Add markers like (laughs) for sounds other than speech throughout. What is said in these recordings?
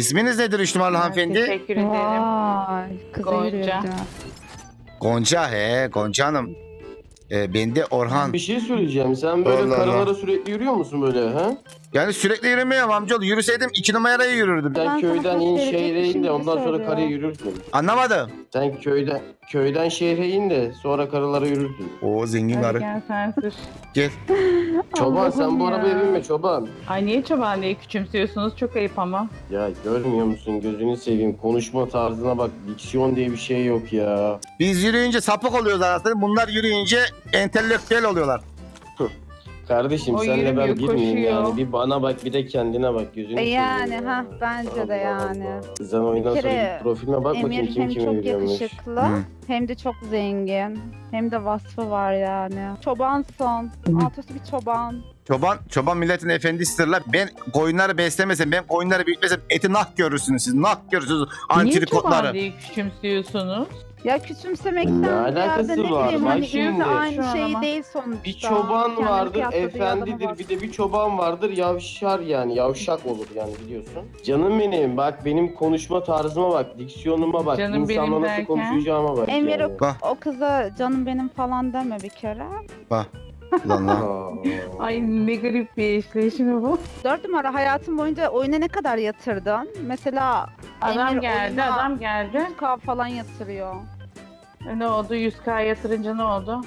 İsminiz nedir üç numaralı hanımefendi? Teşekkür ederim. Vay, kıza Gonca. Gonca he Gonca Hanım. Ee, ben de Orhan. Bir şey söyleyeceğim. Sen böyle Allah Allah. karılara sürekli yürüyor musun böyle ha? Yani sürekli yürümüyorum amcaoğlu. Yürüseydim iki numaraya yürürdüm. Sen Ben sana köyden in gösterecek şehre bir in şey de ondan sonra söylüyor. karıya yürürsün. Anlamadım. Sen köyden köyden şehre in de sonra karılara yürürsün. Oo zengin Hadi karı. gel sen sür. Gel. (laughs) Çoban sen Allah'ım bu ya. arabaya binme çoban. Ay niye çoban diye küçümsüyorsunuz? Çok ayıp ama. Ya görmüyor musun gözünü seveyim konuşma tarzına bak diksiyon diye bir şey yok ya. Biz yürüyünce sapık oluyoruz aslında. Bunlar yürüyünce entelektüel oluyorlar. Kardeşim O senle ben yürümüyor, girmeyeyim koşuyor. yani. Bir bana bak bir de kendine bak gözünü E seveyim yani ya. ha bence de Allah yani. Allah. Sen oyundan Bir sonra kere git profiline bak bakayım Emir kim hem çok yürüyormuş. yakışıklı Hı. hem de çok zengin. Hem de vasfı var yani. Çobansın. Alt üstü bir çoban. Çoban, çoban milletin efendisidir la. Ben koyunları beslemesem, ben koyunları büyütmesem eti nah görürsünüz siz. Nah görürsünüz Niye çoban antrikotları. diye küçümsüyorsunuz? Ya küçümsemekten Ne ziyade alakası ne var? bileyim Bak hani ikisi şimdi. Şu aynı an şey ama. değil sonuçta. Bir çoban Kendini vardır, kıyasladığı adama efendidir. Bir de bir çoban vardır, yavşar yani. Yavşak olur yani biliyorsun. Canım benim, bak benim konuşma tarzıma bak, diksiyonuma bak, Canım benim insanla nasıl derken? konuşacağıma bak Emir yani. Bak. o kıza canım benim falan deme bir kere. Lan lan. (laughs) Aa. Ay ne garip bir eşleşme bu. Dört numara hayatın boyunca oyuna ne kadar yatırdın? Mesela Adam Emir geldi, oyuna adam geldi. 100k falan yatırıyor. E, Ne oldu? 100k yatırınca ne oldu?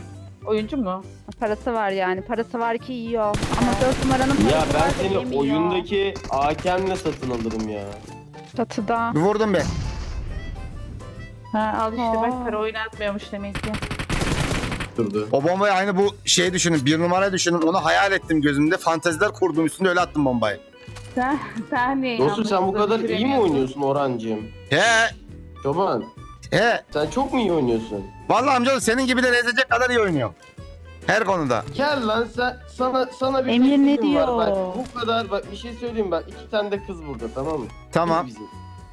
Oyuncu mu? Parası var yani. Parası var ki yiyor. Ama dört numaranın parası Ya ben var seni yemiyor. oyundaki hakemle satın alırım ya. Çatıda. Bir vurdum be. Ha al işte Aa. bak para oynatmıyormuş demek ki. Durdu. O bombayı aynı bu şey düşünün. Bir numara düşünün. Onu hayal ettim gözümde. Fanteziler kurdum. Üstünde öyle attım bombayı. Sen, sen ne Dostum sen bu kadar iyi mi oynuyorsun Orhancığım? He. Çoban, He. sen çok mu iyi oynuyorsun? Vallahi amcaoğlu senin gibileri ezecek kadar iyi oynuyor. Her konuda. Gel lan sen sana sana bir Emir ne var. diyor? Bak bu kadar bak bir şey söyleyeyim bak iki tane de kız burada tamam mı? Kız Tamam. bizim.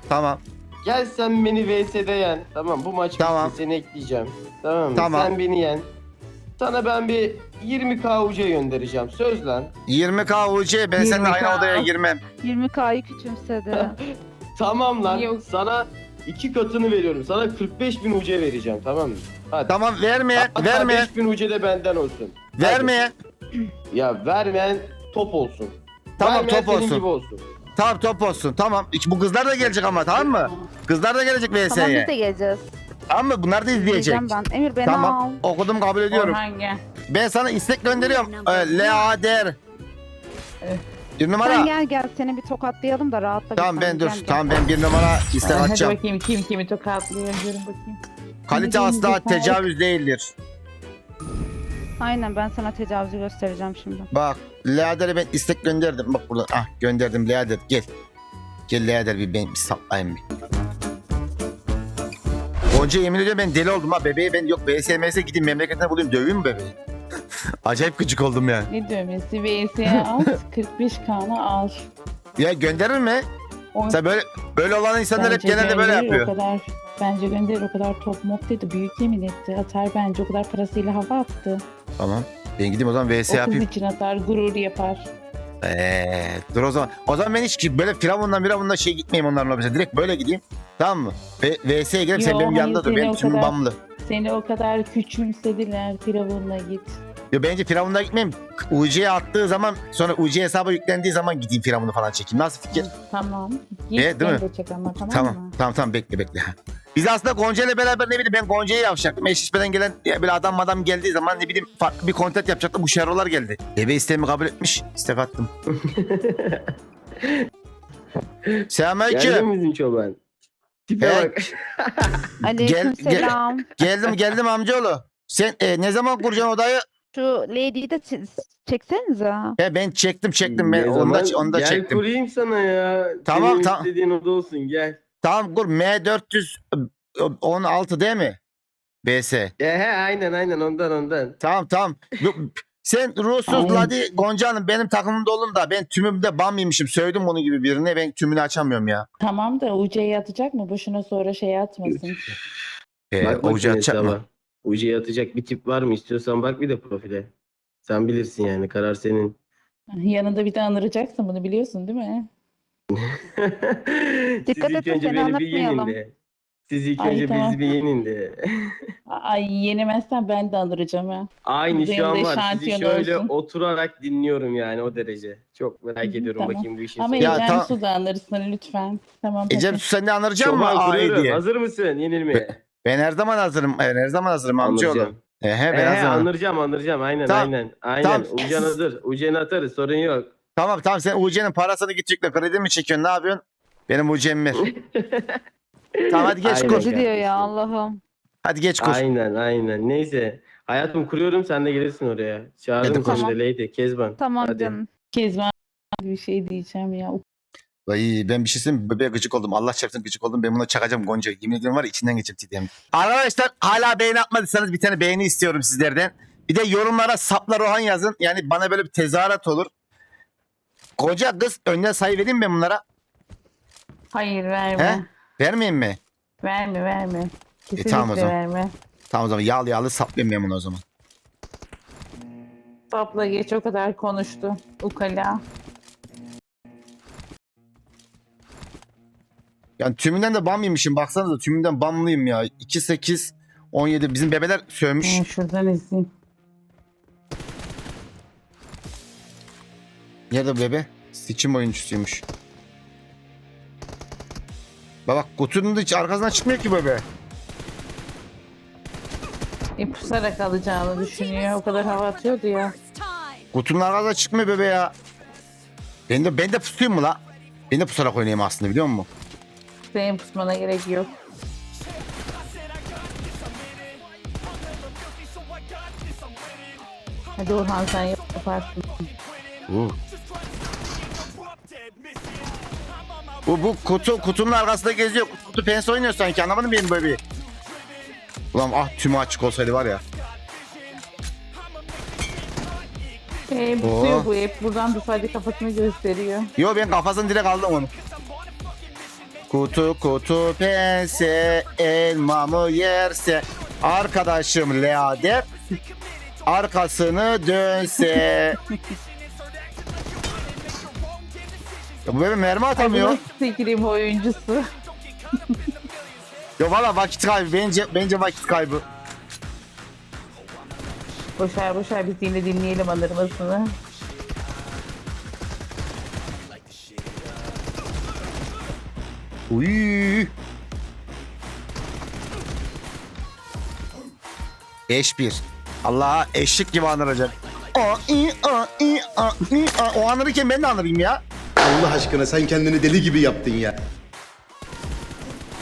Tamam. Gel sen beni VS'de yen. Tamam bu maç Tamam. seni ekleyeceğim. Tamam mı? Tamam. Sen beni yen. Sana ben bir 20k UC göndereceğim. Söz lan. 20k UC ben seninle 20K. aynı odaya girmem. 20k'yı küçümsedi. (laughs) Tamam lan. Yok. Sana iki katını veriyorum. Sana 45 bin UC vereceğim tamam mı? Hadi. Tamam vermeye, Hatta vermeye, 5 bin UC de benden olsun. Hadi. Ya vermeyen top olsun. Tamam Vermeyen top senin olsun. gibi olsun. Tamam top olsun. Tamam. Bu kızlar da gelecek ama tamam mı? Kızlar da gelecek tamam biz VS'ye. de geleceğiz. Tamam mı? Bunlar da izleyecek. Diyeceğim ben. Emir beni al. Tamam. Okudum kabul ediyorum. Orhan gel. Ben sana istek gönderiyorum. Ee, Leader. Bir Sen numara. gel gel seni bir tokatlayalım da rahatla. Tamam sen. ben dur. Tamam ben bir numara istek Hadi atacağım. bakayım kim kimi tokatlıyor görün bakayım. Kalite Hadi asla gelecek, tecavüz değildir. Aynen ben sana tecavüzü göstereceğim şimdi. Bak Leader'e ben istek gönderdim. Bak burada. Ah gönderdim Leader. Gel. Gel Leader bir ben bir saplayayım bir. Gonca yemin ediyorum ben deli oldum ha. Bebeği ben yok BSMS'e gideyim memleketine bulayım döveyim mi bebeği? (laughs) Acayip gıcık oldum ya. Ne dövmesi? VS'ye al, (laughs) 45 kanı al. Ya gönderir mi? On- Sen böyle böyle olan insanlar hep genelde böyle yapıyor. O kadar, bence gönderir o kadar top mop dedi. Büyük yemin etti. Atar bence o kadar parasıyla hava attı. Tamam. Ben gideyim o zaman VS o kız yapayım. için atar, gurur yapar. Eee dur o zaman. O zaman ben hiç böyle firavundan firavundan şey gitmeyeyim onların lobisine. Direkt böyle gideyim. Tamam mı? Ve VS'ye girip sen Yo, benim hayır, yanında dur. seni Benim o tümüm kadar- bamlı. Seni o kadar küçümsediler. Firavunla git. Ya bence firavundan gitmeyeyim. UC'ye attığı zaman sonra UC hesaba yüklendiği zaman gideyim firavunu falan çekeyim. Nasıl fikir? Tamam. Git E, değil mi? beni de çek ama tamam, Tamam. mı? Tamam tamam bekle bekle. Biz aslında Gonca ile beraber ne bileyim ben Gonca'yı yapacaktım. Eşleşmeden gelen ya böyle adam adam geldiği zaman ne bileyim farklı bir kontent yapacaktım. Bu şerrolar geldi. Bebe isteğimi kabul etmiş. İstek attım. (laughs) Geldin Selamünaleyküm. mi bizim çoban? Tipe He. bak. Aleyküm gel- selam. Geldim geldim amcaoğlu. Sen e, ne zaman kuracaksın odayı? Şu lady'yi de çe- çeksenize. He ben çektim çektim ben onu da, onu da gel çektim. kurayım sana ya. Tamam, Senin tamam. istediğin oda olsun gel. Tamam kur M416 değil mi? BS. E, he aynen aynen ondan ondan. Tamam tamam. Bu- Sen ruhsuz Aynen. Ladi Gonca Hanım benim takımımda olun da ben tümümde bam yemişim. Söyledim bunun gibi birine ben tümünü açamıyorum ya. Tamam da UC'ye atacak mı? Boşuna sonra şey atmasın. Ee, bak bakayım atacak mı? hesaba. Ucuya atacak bir tip var mı? İstiyorsan bak bir de profile. Sen bilirsin yani karar senin. Yanında bir de anıracaksın bunu biliyorsun değil mi? (laughs) Dikkat Siz et ilk de önce seni beni bir yenin anlatmayalım. de. Siz ilk Ay, önce tamam. bizi bir yenin de. (laughs) Ay yenemezsen ben de alıracağım ha. Aynı Benim şu an de var. Sizi şantiyon şöyle olsun. oturarak dinliyorum yani o derece. Çok merak Hı ediyorum tamam. bakayım bu işin Ama sonu. Ya, Ecem tamam. Su da alırsın lütfen. Tamam Ecem sen de anıracak mı Çoban A'yı kuruyorum. diye? Hazır mısın yenilmeye? Ben her zaman hazırım. Ben her zaman hazırım amcaoğlu. Anlayacağım. Ehe ben hazırım. anıracağım anıracağım aynen Tamam. aynen. Aynen. Tamam. Ucan hazır. Ucanı atarız sorun yok. Tamam tamam sen UC'nin parasını gidecekle kredi mi çekiyorsun ne yapıyorsun? Benim UC'm ver. (laughs) Tamam, hadi geç Aynen koş. Diyor kardeşim. ya Allah'ım. Hadi geç koş. Aynen aynen. Neyse. Hayatım kuruyorum sen de gelirsin oraya. Hadi Çağırırım koş. seni de Lady Kezban. Tamam Hadi. canım. Kezban bir şey diyeceğim ya. Ay ben bir şey söyleyeyim mi? bebeğe gıcık oldum. Allah çarpsın gıcık oldum. Ben buna çakacağım Gonca. Yemin ediyorum var ya içinden geçip titreyeyim. Arkadaşlar hala beğeni atmadıysanız bir tane beğeni istiyorum sizlerden. Bir de yorumlara sapla Rohan yazın. Yani bana böyle bir tezahürat olur. Koca kız önden sayı vereyim mi ben bunlara? Hayır verme. He? Vermeyeyim mi? Verme verme. Kesinlikle tamam o zaman. verme. Tamam o zaman yağlı yağlı saplayayım ben bunu o zaman. Sapla geç o kadar konuştu. Ukala. Yani tümünden de bam yemişim. Baksanıza tümünden bamlıyım ya. 2 8 17 bizim bebeler sövmüş. Ben şuradan izleyeyim. Nerede bu bebe? Seçim oyuncusuymuş. Bak bak kutunun da hiç arkasından çıkmıyor ki bebe. E, pusarak alacağını düşünüyor. O kadar hava atıyordu ya. Kutunun arkasından çıkmıyor bebe ya. Ben de, ben de pusuyum mu la? Ben de pusarak oynayayım aslında biliyor musun? Senin pusmana gerek yok. Hadi Orhan sen yaparsın. Bu. Bu, bu kutu kutunun arkasında geziyor. Kutu pens oynuyor sanki anlamadın mı benim bebeği? Ulan ah tümü açık olsaydı var ya. E, pusuyor bu hep. Buradan bir sadece kafasını gösteriyor. Yo ben kafasını direkt aldım onu. Kutu kutu pense elmamı yerse arkadaşım Lea der arkasını dönse. ya bu bebe mermi atamıyor. Sekir'in oyuncusu. Yo valla vakit kaybı bence bence vakit kaybı. Boşver boşver biz yine dinleyelim alırmasını. Uy. 5-1. Allah eşlik gibi anıracak. A, i, a, i, a, i, a. O anırırken ben de anırayım ya. Allah aşkına sen kendini deli gibi yaptın ya.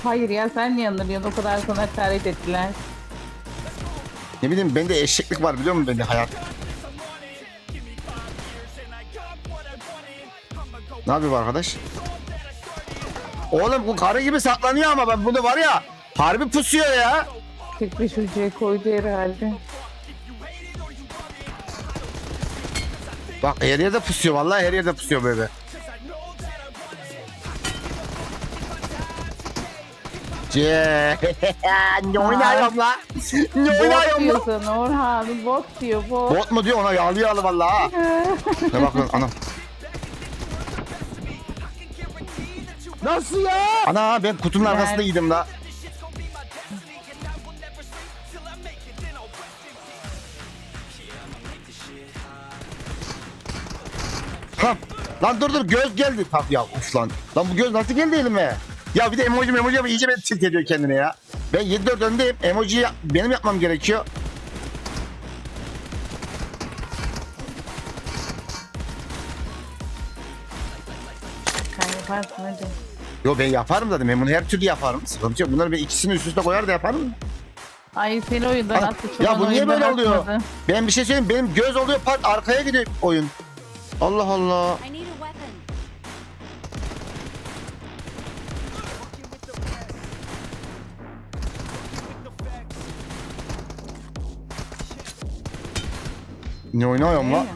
Hayır ya sen niye anlıyorsun? O kadar sana hakaret ettiler. Ne bileyim bende eşeklik var biliyor musun bende hayat? Ne yapıyor arkadaş? Oğlum bu karı gibi saklanıyor ama ben bunu var ya harbi pusuyor ya. 45 hücreye koydu herhalde. Bak her yerde pusuyor vallahi her yerde pusuyor böyle. Ce. (laughs) ne oynuyorum la? Ne Bot oynuyorum la? diyorsun Orhan. Bot diyor bot. Bot mu diyor ona yağlı yağlı vallahi ha. ne bak lan anam. Nasıl ya? Ana ben kutunun arkasında Ben- yedim la. Ha. Lan dur dur göz geldi. Tam ya uf lan. Lan bu göz nasıl geldi elime? Ya bir de emoji emoji ama iyice beni tilt ediyor kendine ya. Ben 7-4 öndeyim. Emojiyi benim yapmam gerekiyor. Sen yaparsın hadi. Yo ben yaparım zaten. Ben bunu her türlü yaparım. Sıkıntı yok. Bunları ben ikisini üst üste koyar da yaparım. Ay seni oyundan Ana, attı. ya bu niye böyle oluyor? atmadı. Ben bir şey söyleyeyim. Benim göz oluyor pat arkaya gidiyor oyun. Allah Allah. I need a weapon. Ne oynuyorum Ne la? ya?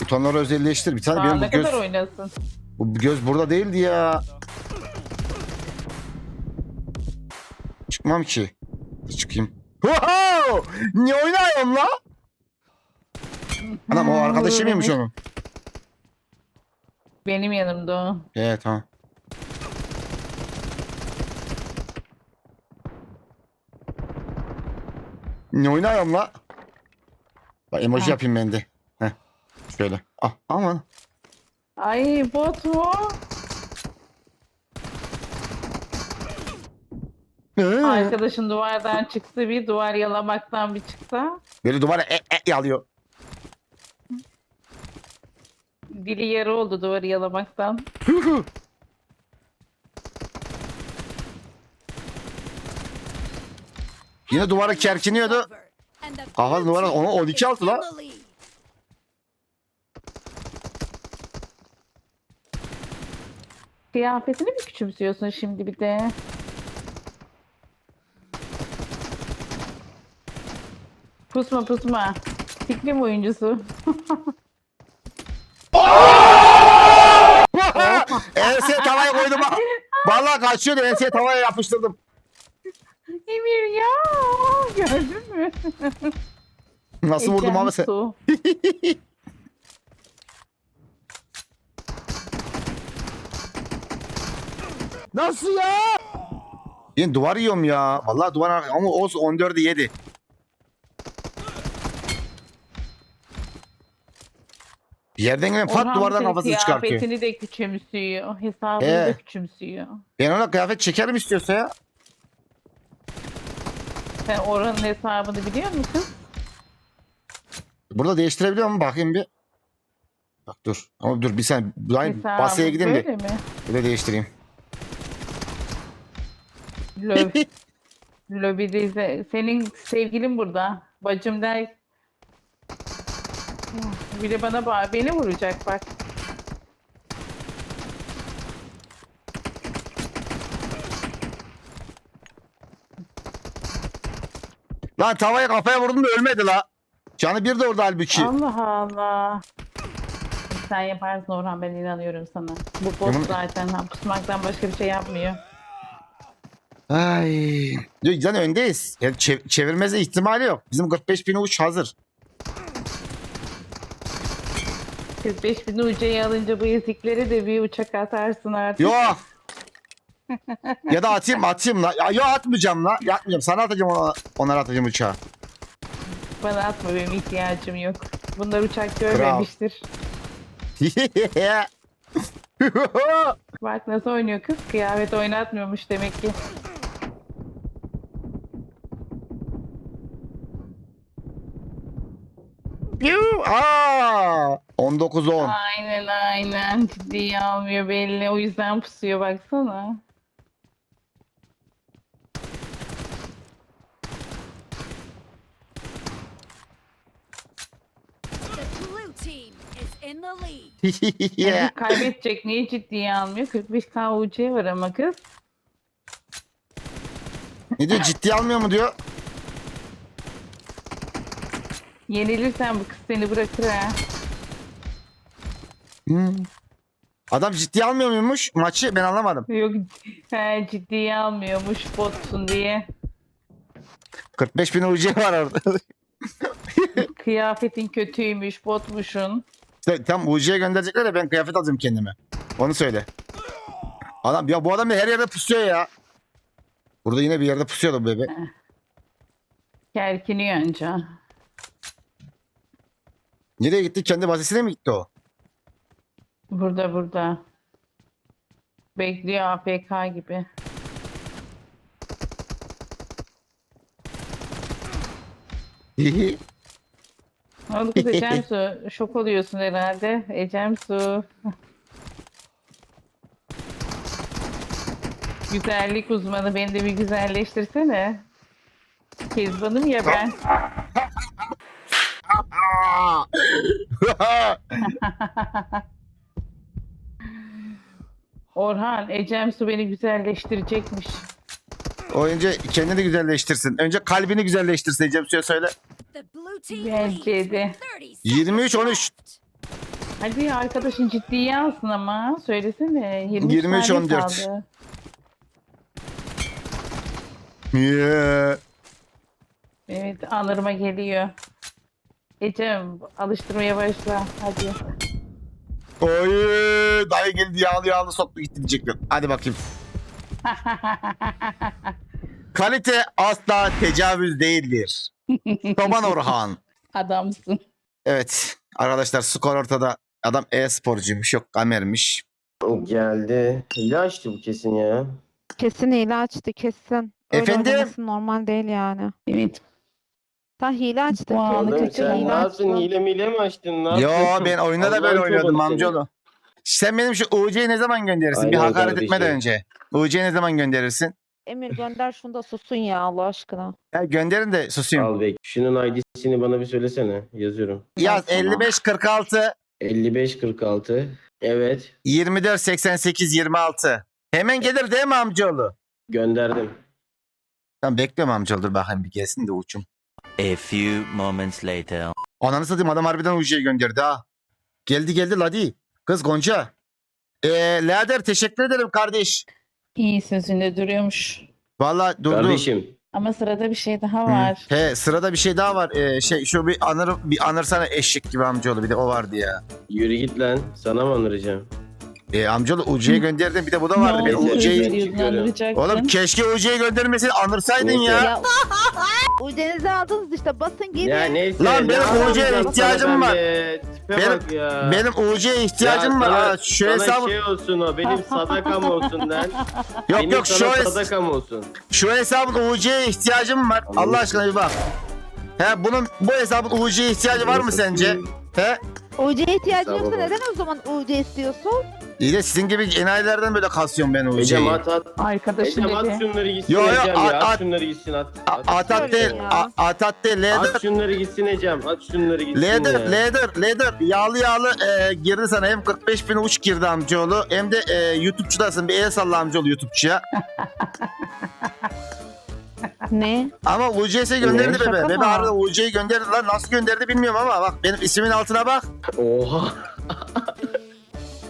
Butonları özelleştir. Bir tane Daha benim ne bu göz, kadar oynasın? bu göz burada değildi ya. Çıkmam ki. Çıkayım. Wow! Ne oynuyorum la? Anam o arkadaşı mıymış onun? Benim yanımda o. Evet tamam. Ne oynuyorum la? Bak emoji Ha. yapayım ben de. Heh. Şöyle. Ah aman. Ay bot mu? Arkadaşın duvardan çıktı bir duvar yalamaktan bir çıksa. Böyle duvara e, e yalıyor. Dili yarı oldu duvarı yalamaktan. (laughs) Yine duvara kerkiniyordu. Kafalı duvara ona 12 altı la. Kıyafetini mi küçümsüyorsun şimdi bir de? Pusma pusma. Fikrim oyuncusu. (laughs) Enseye tavaya koydum ha. Vallahi kaçıyordu enseye tavaya yapıştırdım. Emir ya. Gördün mü? Nasıl vurdum abi sen? Su. Nasıl ya? Ben duvar yiyorum ya. Vallahi duvar ama olsun 14'ü yedi. Yerden gelen pat duvardan kafasını çıkartıyor. Kıyafetini de küçümsüyor. Hesabını Ee? da küçümsüyor. Ben ona kıyafet çekerim istiyorsa ya. Sen Orhan'ın hesabını biliyor musun? Burada değiştirebiliyor muyum? Bakayım bir. Bak dur. Ama dur bir saniye. Daha Hesabı basıya gideyim de. böyle mi? Bir de değiştireyim. Löv. (laughs) Lobide ise- senin sevgilin burada. Bacım der. Bir de bana bak, beni vuracak bak. Lan tavaya kafaya vurdum da ölmedi la. Canı bir de orada halbuki. Allah Allah. Sen yaparsın Orhan ben inanıyorum sana. Bu bot zaten ha, pusmaktan başka bir şey yapmıyor. Ay. Yok zaten öndeyiz. Yani çev- çevirmeze ihtimali yok. Bizim 45 bin uç hazır. 45 bin UC'yi alınca bu ezikleri de bir uçak atarsın artık. Yok. ya da atayım atayım la. Ya, yok atmayacağım la. Ya, atmayacağım. Sana atacağım ona, onlara atacağım uçağı. Bana atma benim ihtiyacım yok. Bunlar uçak görmemiştir. (laughs) Bak nasıl oynuyor kız. Kıyafet oynatmıyormuş demek ki. Aa, 19 10. Aynen aynen. Ciddiye almıyor belli. O yüzden pusuyor baksana. (laughs) Yeah. Kaybedecek. Niye ciddiye almıyor? 45k UC var ama kız. Ne diyor ciddiye almıyor mu diyor. Yenilirsen bu kız seni bırakır ha. Hmm. Adam ciddiye almıyor muymuş maçı ben anlamadım. Yok he, ciddiye almıyormuş botsun diye. 45 bin UC var orada. (laughs) Kıyafetin kötüymüş, botmuşun. İşte tam UC'ye gönderecekler ya ben kıyafet alacağım kendime. Onu söyle. Adam ya bu adam da her yerde pusuyor ya. Burada yine bir yerde pusuyordu bu bebe. Kerkiniyor anca. Nereye gitti? Kendi basesine mi gitti o? Burada burada. Bekliyor AFK gibi. (laughs) Oldu kız Ecem Su? Şok oluyorsun herhalde. Ecem Su. Güzellik uzmanı beni de bir güzelleştirsene. Kezbanım ya ben. (laughs) (laughs) Orhan, Ecem Su beni güzelleştirecekmiş. o önce kendini güzelleştirsin. Önce kalbini güzelleştirsin Cem Su'ya söyle. Bence leads de. with 30 23 seconds 13. left. Hadi arkadaşın ciddiye alsın ama. Söylesene. 23, 23, saniye 14. kaldı. Yeah. Evet anırma geliyor. Ecem alıştırmaya başla. Hadi. Oy dayı geldi yağlı yağlı soktu gitti diyecekler. Hadi bakayım. (laughs) Kalite asla tecavüz değildir. (laughs) Çoban Orhan. Adamsın. Evet arkadaşlar skor ortada. Adam e-sporcuymuş yok kamermiş. Geldi. Hile açtı bu kesin ya. Kesin hile açtı kesin. Öyle Efendim? oynaması normal değil yani. Evet. Sen hile açtın. Oğlum kaçırma. sen ne yaptın? Hile mile mi açtın? Ne Yo yapıyorsun? ben oyunda da böyle Allah'ın oynuyordum çobanı seni. amcaoğlu. Sen benim şu UC'yi ne zaman gönderirsin? bir Aynen hakaret kardeşim. etmeden önce. UC'yi ne zaman gönderirsin? Emir gönder şunu da susun ya Allah aşkına. Ya gönderin de susayım. Al bek. Şunun ID'sini bana bir söylesene. Yazıyorum. Yaz sana. 55 46 55 46. Evet. 24 88 26. Hemen gelir değil mi amcaoğlu? Gönderdim. Tamam bekliyorum amcaoğlu dur bakayım bir gelsin de uçum. A few moments later. Ananı satayım adam harbiden UC'yi gönderdi ha. Geldi geldi Ladi. Kız Gonca. Eee Lader teşekkür ederim kardeş. İyi sözünde duruyormuş. Valla durdu. Kardeşim. Ama sırada bir şey daha Hı. var. He sırada bir şey daha var. Ee, şey şu bir anır bir anırsana eşek gibi amcaoğlu bir de o vardı ya. Yürü git lan. Sana mı anıracağım? Ee, amcaoğlu UC'ye gönderdim bir de bu da vardı. Ne Ben andıracaktın. Oğlum keşke UC'yi göndermesin anırsaydın Neyse. ya. Ya Uydenize aldınız işte basın gelin. Ya neyse. Lan ne benim yapacağım sana ihtiyacım ben var. be? Tipe Benim- bak ya. Benim UC'ye ihtiyacım Ya var. sana- Aa, şu sana hesabı şey olsun o. Benim sadakam olsun lan. (laughs) yok benim yok şu, sana hes- sadakam olsun. şu hesabın UC'ye ihtiyacım var. Anladım. Allah aşkına bir bak. He bunun bu hesabın UC'ye ihtiyacı var mı sence? He? UC'ye ihtiyacın Tamam, yoksa neden o zaman UC istiyorsun? İyi de sizin gibi enayilerden böyle kasıyorum ben Ecem UC'yi. at at. Arkadaşım Ecem at dedi. şunları gitsin Yo, yo, Ecem at, ya. at. At şunları gitsin at. At, Atat değil, ya. a- atat değil, at şunları gitsin Ecem. At şunları gitsin leder, ya. leder, leder. Yağlı yağlı e, girdi sana. Hem 45 bin uç girdi amcaoğlu hem de e, YouTube'çudasın. Bir el salla amcaoğlu YouTube'çuya. (laughs) Ne? Ama UC'si gönderdi Şaka bebe. mı? Bebe harbiden UC'yi gönderdi lan. Nasıl gönderdi bilmiyorum ama bak benim ismimin altına bak. Oha.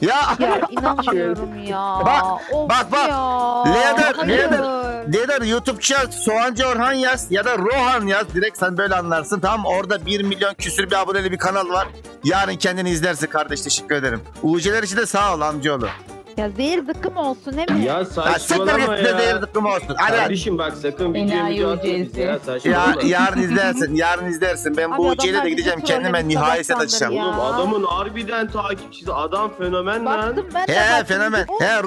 Ya Ya (laughs) inanmıyorum ya. Bak, Of bak, bak. Ya. Leder, Hayır. leder. Leder YouTube'ça Soğancı Orhan yaz ya da Rohan yaz. Direkt sen böyle anlarsın. Mı? Orada 1 milyon küsür bir aboneli bir kanal var. Yarın kendini izlersin kardeş. Teşekkür ederim. UC'ler için de sağ ol amcaoğlu. Ya zehir zıkkım olsun değil mi? Ya Ya siktir saçmalama git de ya. değer zıkkım olsun. Hadi. Kardeşim bak sakın video Enayi video atma bize ya Ya, saçmalama. yarın izlersin. Yarın izlersin. Ben bu Abi de adamlar gideceğim. bizi Kendime trollemiş sabahtandır açacağım. Oğlum adamın harbiden takipçisi. Adam fenomen lan. Baktım ben de He baktım. fenomen. Oh, He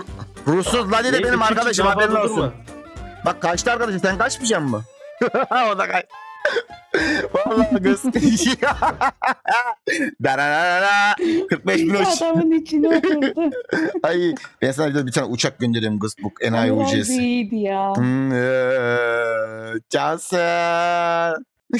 Rusuz Lali de Neyse, benim çık, çık, arkadaşım haberin olsun. durma. Bak kaçtı arkadaşım sen kaçmayacaksın mı? (laughs) o da kaç. Vallahi kız. Dararara. 45 bin uç. Adamın içine oturdu. (laughs) Ay ben sana bir de bir tane uçak gönderiyorum kız bu enayi Ama ucesi. iyiydi ya. Hmm, eee, Cansın. (laughs)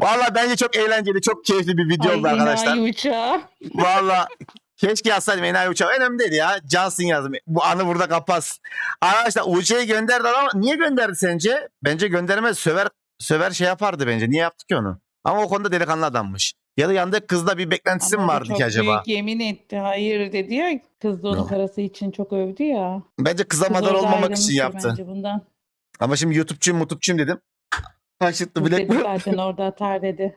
Valla bence çok eğlenceli, çok keyifli bir video oldu Ay, arkadaşlar. enayi uçağı. Valla keşke yazsaydım enayi uçağı. Önemli değil ya. Cansın yazdım. Bu anı burada kapas. Arkadaşlar uçağı gönderdi ama niye gönderdi sence? Bence göndermez. Söver söver şey yapardı bence. Niye yaptı ki onu? Ama o konuda delikanlı adammış. Ya da yanında kızda bir beklentisi mi vardı çok ki acaba? büyük yemin etti. Hayır dedi ya. Kız da onun Yok. parası için çok övdü ya. Bence kıza Kız madar orada olmamak için yaptı. Bence bundan. Ama şimdi YouTube'cuyum, YouTube'cuyum dedim. Kaçırttı Bu bilek dedi zaten orada atar dedi.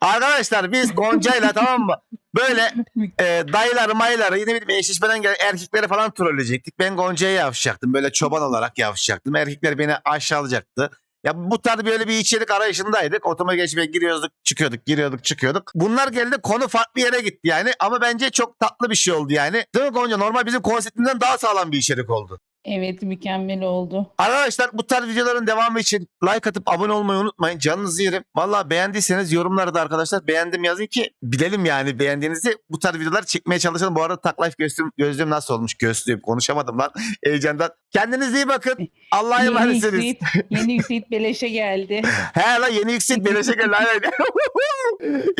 Arkadaşlar biz Gonca'yla tamam mı? Böyle e, dayıları mayıları yine bir eşleşmeden gelen erkekleri falan trolleyecektik. Ben Gonca'ya yavşacaktım. Böyle çoban olarak yavşacaktım. Erkekler beni aşağılayacaktı. Ya bu tarz böyle bir içerik arayışındaydık. Otomobil geçmeye giriyorduk, çıkıyorduk, giriyorduk, çıkıyorduk. Bunlar geldi konu farklı yere gitti yani. Ama bence çok tatlı bir şey oldu yani. Değil mi Gonca? Normal bizim konseptimizden daha sağlam bir içerik oldu. Evet mükemmel oldu. Arkadaşlar bu tarz videoların devamı için like atıp abone olmayı unutmayın. Canınızı yerim. Valla beğendiyseniz yorumlarda arkadaşlar beğendim yazın ki bilelim yani beğendiğinizi. Bu tarz videolar çekmeye çalışalım. Bu arada tak life gözlüğüm, gözlüğüm nasıl olmuş? Gözlüğüm konuşamadım lan (laughs) heyecandan. Kendinize iyi bakın. Allah'a Yeni emanetsiniz. Yeni Xseed beleşe geldi. (laughs) He lan yeni yüksek beleşe gel lan. (laughs)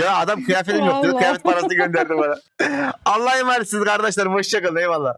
ya adam kıyafetim. Vallahi. Kıyafet parası gönderdi bana. Allah'a emanetsiniz kardeşler. Hoşçakalın. Eyvallah.